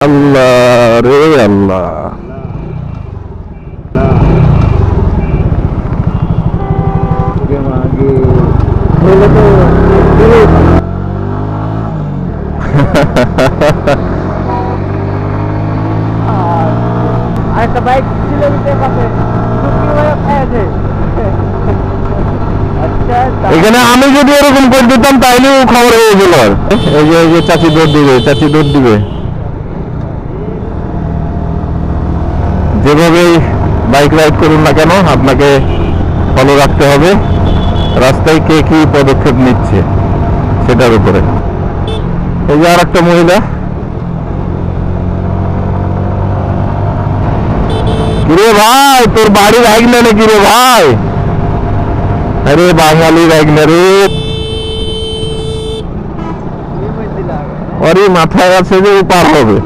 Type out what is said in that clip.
আল্লাহ রে আল্লাহ এখানে আমি যদি এরকম করে দিতাম, তাইলেও খবর হয়ে গেল আর। এই যে চাচি দৌড় দিবে, চাচি দৌড় দিবে যেভাবেই বাইক রাইড করুন না কেন, আপনাকে ফলো রাখতে হবে। রাস্তায় কে কি পদক্ষেপ নিচ্ছে সেটার উপরে। এই যে আর একটা মহিলা। কিরে ভাই, তোর বাড়ি রাখ না নাকি রে ভাই? আরে বাঙালি রাখ না রে মাথায় আছে যে পার হবে।